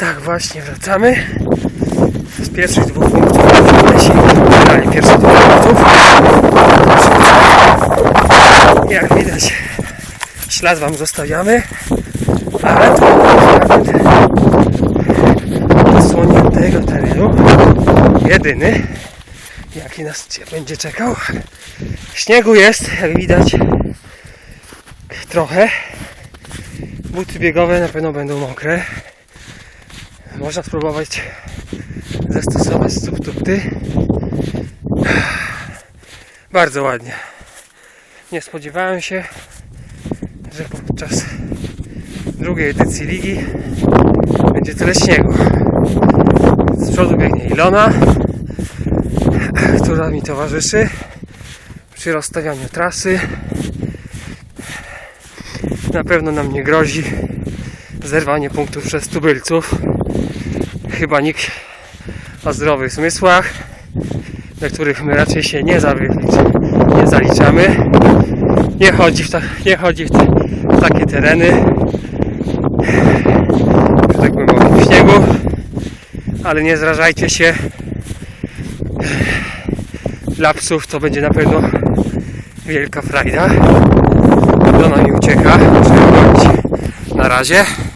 Tak właśnie wracamy. Z pierwszych dwóch punktów się wybrali pierwsze dwa punktów. Jak widać ślad wam zostawiamy. Ale to fragment odsłoniętego terenu. Jedyny jaki nas będzie czekał. Śniegu jest, jak widać, trochę. Buty biegowe na pewno będą mokre. Można spróbować zastosować subtupty. Bardzo ładnie. Nie spodziewałem się, że podczas drugiej edycji ligi będzie tyle śniegu. Z przodu biegnie Ilona, która mi towarzyszy przy rozstawianiu trasy. Na pewno nam nie grozi zerwanie punktów przez tubylców. Chyba nikt o zdrowych zmysłach, do których my raczej się nie, nie zaliczamy. Nie chodzi w, ta, nie chodzi w, te, w takie tereny, że tak głębokim śniegu, ale nie zrażajcie się. Dla psów to będzie na pewno wielka frajda. Ona mi ucieka, gonić. Na razie.